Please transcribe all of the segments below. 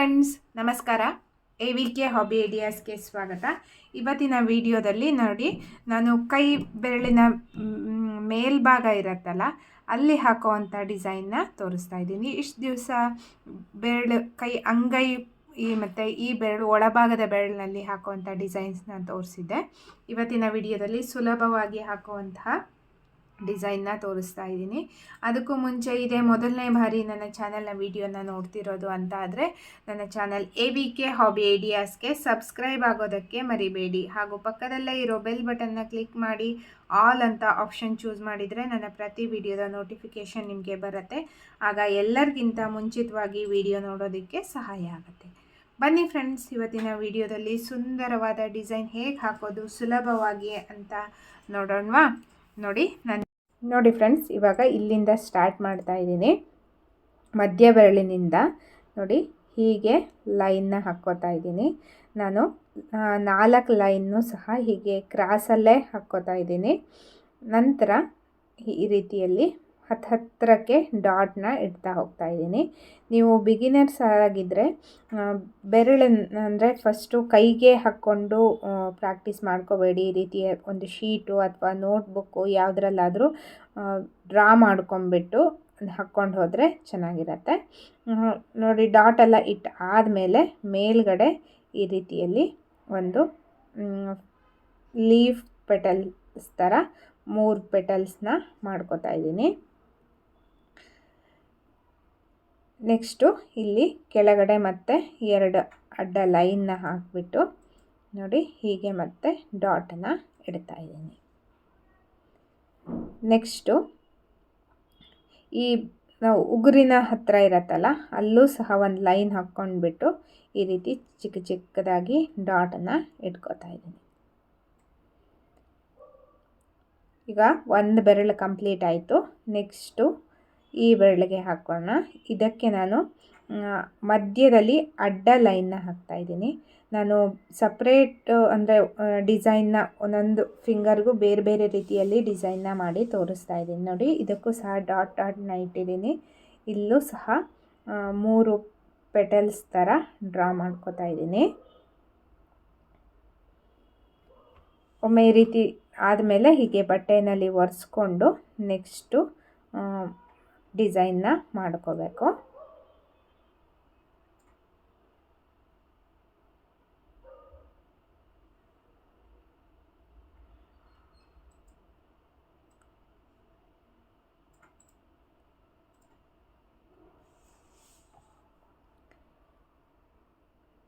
Friends ನಮಸ್ಕಾರ. A V K hobby ಐಡಿಯಾಸ್ಗೆ ಸ್ವಾಗತ. ಇವತ್ತಿನ ವಿಡಿಯೋದಲ್ಲಿ ನೋಡಿ, ನಾನು ಕೈ ಬೆರಳಿನ ಮೇಲ್ಭಾಗ ಇರುತ್ತಲ್ಲ, ಅಲ್ಲಿ ಹಾಕೋವಂಥ ಡಿಸೈನ್ನ ತೋರಿಸ್ತಾ ಇದ್ದೀನಿ. ಇಷ್ಟು ದಿವಸ ಬೆರಳು, ಕೈ ಅಂಗೈ, ಈ ಮತ್ತು ಈ ಬೆರಳು, ಒಳಭಾಗದ ಬೆರಳಿನಲ್ಲಿ ಹಾಕುವಂಥ ಡಿಸೈನ್ಸ್ನ ತೋರಿಸಿದ್ದೆ. ಇವತ್ತಿನ ವಿಡಿಯೋದಲ್ಲಿ ಸುಲಭವಾಗಿ ಹಾಕುವಂತಹ ಡಿಸೈನ್ನ ತೋರಿಸ್ತಾ ಇದ್ದೀನಿ. ಅದಕ್ಕೂ ಮುಂಚೆ ಇದೇ ಮೊದಲನೇ ಬಾರಿ ನನ್ನ ಚಾನಲ್ನ ವಿಡಿಯೋನ ನೋಡ್ತಿರೋದು ಅಂತ ಆದರೆ ನನ್ನ channel A V K hobby ಐಡಿಯಾಸ್ಗೆ subscribe ಆಗೋದಕ್ಕೆ ಮರಿಬೇಡಿ. ಹಾಗೂ ಪಕ್ಕದಲ್ಲೇ ಇರೋ ಬೆಲ್ ಬಟನ್ನ ಕ್ಲಿಕ್ ಮಾಡಿ ಆಲ್ ಅಂತ ಆಪ್ಷನ್ ಚೂಸ್ ಮಾಡಿದರೆ ನನ್ನ ಪ್ರತಿ ವಿಡಿಯೋದ ನೋಟಿಫಿಕೇಷನ್ ನಿಮಗೆ ಬರುತ್ತೆ. ಆಗ ಎಲ್ಲರಿಗಿಂತ ಮುಂಚಿತವಾಗಿ ವಿಡಿಯೋ ನೋಡೋದಕ್ಕೆ ಸಹಾಯ ಆಗುತ್ತೆ. ಬನ್ನಿ ಫ್ರೆಂಡ್ಸ್ ಇವತ್ತಿನ ವಿಡಿಯೋದಲ್ಲಿ ಸುಂದರವಾದ ಡಿಸೈನ್ ಹೇಗೆ ಹಾಕೋದು ಸುಲಭವಾಗಿ ಅಂತ ನೋಡೋಣವಾ? ನೋಡಿ ನಾನು ನೋಡಿ ಫ್ರೆಂಡ್ಸ್, ಇವಾಗ ಇಲ್ಲಿಂದ ಸ್ಟಾರ್ಟ್ ಮಾಡ್ತಾ ಇದ್ದೀನಿ. ಮಧ್ಯ ಬೆರಳಿನಿಂದ ನೋಡಿ ಹೀಗೆ ಲೈನ್ನ ಹಾಕ್ಕೋತಾ ಇದ್ದೀನಿ. ನಾನು ನಾಲ್ಕು ಲೈನ್ನು ಸಹ ಹೀಗೆ ಕ್ರಾಸಲ್ಲೇ ಹಾಕ್ಕೋತಾ ಇದ್ದೀನಿ. ನಂತರ ಈ ರೀತಿಯಲ್ಲಿ ಹತ್ತು ಹತ್ತಿರಕ್ಕೆ ಡಾಟ್ನ ಇಡ್ತಾ ಹೋಗ್ತಾ ಇದ್ದೀನಿ. ನೀವು ಬಿಗಿನರ್ಸ್ ಆಗಿದ್ದರೆ ಬೆರಳನ್ನು ಅಂದರೆ ಫಸ್ಟು ಕೈಗೆ ಹಾಕ್ಕೊಂಡು ಪ್ರಾಕ್ಟೀಸ್ ಮಾಡ್ಕೋಬೇಡಿ. ಈ ರೀತಿಯ ಒಂದು ಶೀಟು ಅಥವಾ ನೋಟ್ಬುಕ್ಕು ಯಾವುದ್ರಲ್ಲಾದರೂ ಡ್ರಾ ಮಾಡ್ಕೊಂಬಿಟ್ಟು ಹಾಕ್ಕೊಂಡು ಹೋದರೆ ಚೆನ್ನಾಗಿರತ್ತೆ. ನೋಡಿ ಡಾಟ್ ಎಲ್ಲ ಇಟ್ಟು ಆದಮೇಲೆ ಮೇಲ್ಗಡೆ ಈ ರೀತಿಯಲ್ಲಿ ಒಂದು ಲೀಫ್ ಪೆಟಲ್ಸ್ ಥರ ಮೂರು ಪೆಟಲ್ಸ್ನ ಮಾಡ್ಕೋತಾ ಇದ್ದೀನಿ. ನೆಕ್ಸ್ಟು ಇಲ್ಲಿ ಕೆಳಗಡೆ ಮತ್ತೆ ಎರಡು ಅಡ್ಡ ಲೈನ್ನ ಹಾಕಿಬಿಟ್ಟು ನೋಡಿ ಹೀಗೆ ಮತ್ತೆ ಡಾಟನ್ನ ಇಡ್ತಾ ಇದ್ದೀನಿ. ನೆಕ್ಸ್ಟು ಈ ನಾವು ಉಗುರಿನ ಹತ್ತಿರ ಇರತ್ತಲ್ಲ, ಅಲ್ಲೂ ಸಹ ಒಂದು ಲೈನ್ ಹಾಕ್ಕೊಂಡ್ಬಿಟ್ಟು ಈ ರೀತಿ ಚಿಕ್ಕ ಚಿಕ್ಕದಾಗಿ ಡಾಟನ್ನು ಇಟ್ಕೋತಾ ಇದ್ದೀನಿ. ಈಗ ಒಂದು ಬೆರಳು ಕಂಪ್ಲೀಟ್ ಆಯಿತು. ನೆಕ್ಸ್ಟು ಈ ಬೆರಳಿಗೆ ಹಾಕೋಣ ಇದಕ್ಕೆ ನಾನು ಮಧ್ಯದಲ್ಲಿ ಅಡ್ಡ ಲೈನ್ನ ಹಾಕ್ತಾಯಿದ್ದೀನಿ ನಾನು ಸಪ್ರೇಟ್ ಅಂದರೆ ಡಿಸೈನ್ನ ಒಂದೊಂದು ಫಿಂಗರ್ಗೂ ಬೇರೆ ಬೇರೆ ರೀತಿಯಲ್ಲಿ ಡಿಸೈನ್ನ ಮಾಡಿ ತೋರಿಸ್ತಾ ಇದ್ದೀನಿ. ನೋಡಿ, ಇದಕ್ಕೂ ಸಹ ಡಾಟ್ ಡಾಟ್ನ ಇಟ್ಟಿದ್ದೀನಿ. ಇಲ್ಲೂ ಸಹ ಮೂರು ಪೆಟಲ್ಸ್ ಥರ ಡ್ರಾ ಮಾಡ್ಕೋತಾ ಇದ್ದೀನಿ. ಒಮ್ಮೆ ಈ ರೀತಿ ಆದಮೇಲೆ ಹೀಗೆ ಬಟ್ಟೆಯಲ್ಲಿ ಒರೆಸ್ಕೊಂಡು ನೆಕ್ಸ್ಟು ಡಿಸೈನ್ನ ಮಾಡ್ಕೋಬೇಕು.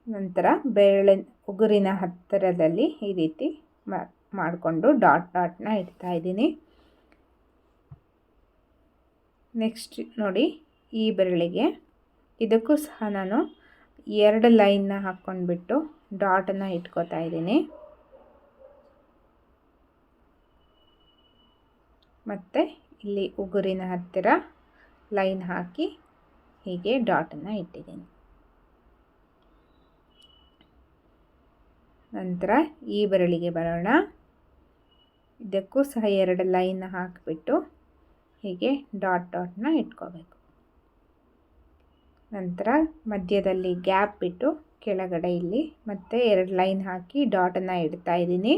ನಂತರ ಬೆರಳಿನ ಉಗುರಿನ ಹತ್ತಿರದಲ್ಲಿ ಈ ರೀತಿ ಮಾಡಿಕೊಂಡು ಡಾಟ್ ಡಾಟ್ನ ಇಡ್ತಾ ಇದ್ದೀನಿ. ನೆಕ್ಸ್ಟ್ ನೋಡಿ, ಈ ಬೆರಳಿಗೆ. ಇದಕ್ಕೂ ಸಹ ನಾನು ಎರಡು ಲೈನ್ನ ಹಾಕ್ಕೊಂಡ್ಬಿಟ್ಟು ಡಾಟನ್ನು ಇಟ್ಕೋತಾ ಇದ್ದೀನಿ. ಮತ್ತು ಇಲ್ಲಿ ಉಗುರಿನ ಹತ್ತಿರ ಲೈನ್ ಹಾಕಿ ಹೀಗೆ ಡಾಟನ್ನು ಇಟ್ಟಿದ್ದೀನಿ. ನಂತರ ಈ ಬೆರಳಿಗೆ ಬರೋಣ. ಇದಕ್ಕೂ ಸಹ ಎರಡು ಲೈನ್ ಹಾಕಿಬಿಟ್ಟು ಹೀಗೆ ಡಾಟ್ ಡಾಟ್ನ ಇಟ್ಕೋಬೇಕು. ನಂತರ ಮಧ್ಯದಲ್ಲಿ ಗ್ಯಾಪ್ ಬಿಟ್ಟು ಕೆಳಗಡೆ ಇಲ್ಲಿ ಮತ್ತೆ ಎರಡು ಲೈನ್ ಹಾಕಿ ಡಾಟನ್ನು ಇಡ್ತಾ ಇದ್ದೀನಿ.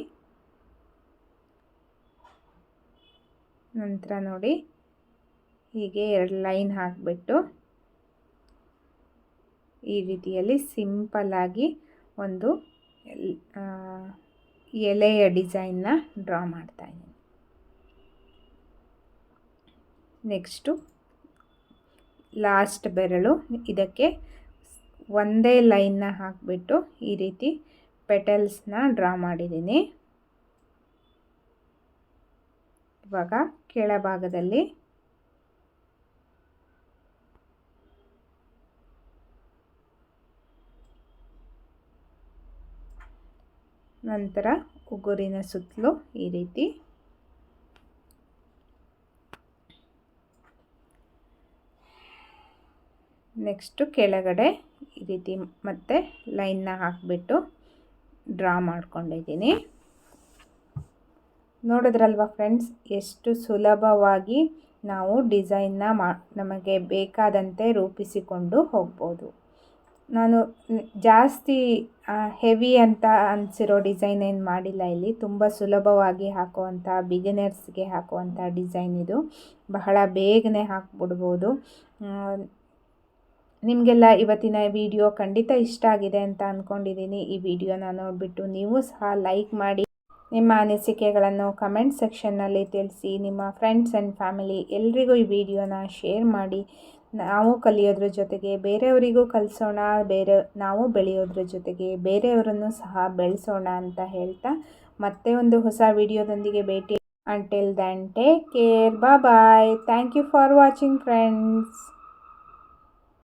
ನಂತರ ನೋಡಿ ಹೀಗೆ ಎರಡು ಲೈನ್ ಹಾಕಿಬಿಟ್ಟು ಈ ರೀತಿಯಲ್ಲಿ ಸಿಂಪಲ್ಲಾಗಿ ಒಂದು ಎಲೆಯ ಡಿಸೈನ್ನ ಡ್ರಾ ಮಾಡ್ತಾ ಇದ್ದೀನಿ. ನೆಕ್ಸ್ಟು ಲಾಸ್ಟ್ ಬೆರಳು. ಇದಕ್ಕೆ ಒಂದೇ ಲೈನ್ನ ಹಾಕಿಬಿಟ್ಟು ಈ ರೀತಿ ಪೆಟಲ್ಸ್ನ ಡ್ರಾ ಮಾಡಿದ್ದೀನಿ. ಇವಾಗ ಕೆಳಭಾಗದಲ್ಲಿ ನಂತರ ಉಗುರಿನ ಸುತ್ತಲೂ ಈ ರೀತಿ ನೆಕ್ಸ್ಟು ಕೆಳಗಡೆ ಈ ರೀತಿ ಮತ್ತೆ ಲೈನ್ನ ಹಾಕಿಬಿಟ್ಟು ಡ್ರಾ ಮಾಡ್ಕೊಂಡಿದ್ದೀನಿ. ನೋಡಿದ್ರಲ್ವ ಫ್ರೆಂಡ್ಸ್ ಎಷ್ಟು ಸುಲಭವಾಗಿ ನಾವು ಡಿಸೈನ್ನ ಮಾ, ನಮಗೆ ಬೇಕಾದಂತೆ ರೂಪಿಸಿಕೊಂಡು ಹೋಗ್ಬೋದು. ನಾನು ಜಾಸ್ತಿ ಹೆವಿ ಅಂತ ಅನಿಸಿರೋ ಡಿಸೈನ್ ಏನು ಮಾಡಿಲ್ಲ ಇಲ್ಲಿ. ತುಂಬ ಸುಲಭವಾಗಿ ಹಾಕುವಂಥ ಬಿಗಿನರ್ಸ್ಗೆ ಹಾಕುವಂಥ ಡಿಸೈನ್ ಇದು. ಬಹಳ ಬೇಗನೆ ಹಾಕ್ಬಿಡ್ಬೋದು. ನಿಮಗೆಲ್ಲ ಇವತ್ತಿನ ವಿಡಿಯೋ ಖಂಡಿತ ಇಷ್ಟ ಆಗಿದೆ ಅಂತ ಅಂದ್ಕೊಂಡಿದ್ದೀನಿ ಈ ವಿಡಿಯೋನ ನೋಡಿಬಿಟ್ಟು ನೀವು ಸಹ ಲೈಕ್ ಮಾಡಿ. ನಿಮ್ಮ ಅನಿಸಿಕೆಗಳನ್ನು ಕಮೆಂಟ್ ಸೆಕ್ಷನ್ನಲ್ಲಿ ತಿಳಿಸಿ. ನಿಮ್ಮ ಫ್ರೆಂಡ್ಸ್ ಆ್ಯಂಡ್ ಫ್ಯಾಮಿಲಿ ಎಲ್ರಿಗೂ ಈ ವಿಡಿಯೋನ ಶೇರ್ ಮಾಡಿ. ನಾವು ಕಲಿಯೋದ್ರ ಜೊತೆಗೆ ಬೇರೆಯವರಿಗೂ ಕಲಿಸೋಣ. ಬೇರೆ, ನಾವು ಬೆಳೆಯೋದ್ರ ಜೊತೆಗೆ ಬೇರೆಯವರನ್ನು ಸಹ ಬೆಳೆಸೋಣ ಅಂತ ಹೇಳ್ತಾ ಮತ್ತೆ ಒಂದು ಹೊಸ ವಿಡಿಯೋದೊಂದಿಗೆ ಭೇಟಿ. Until then take care bye thank you for watching friends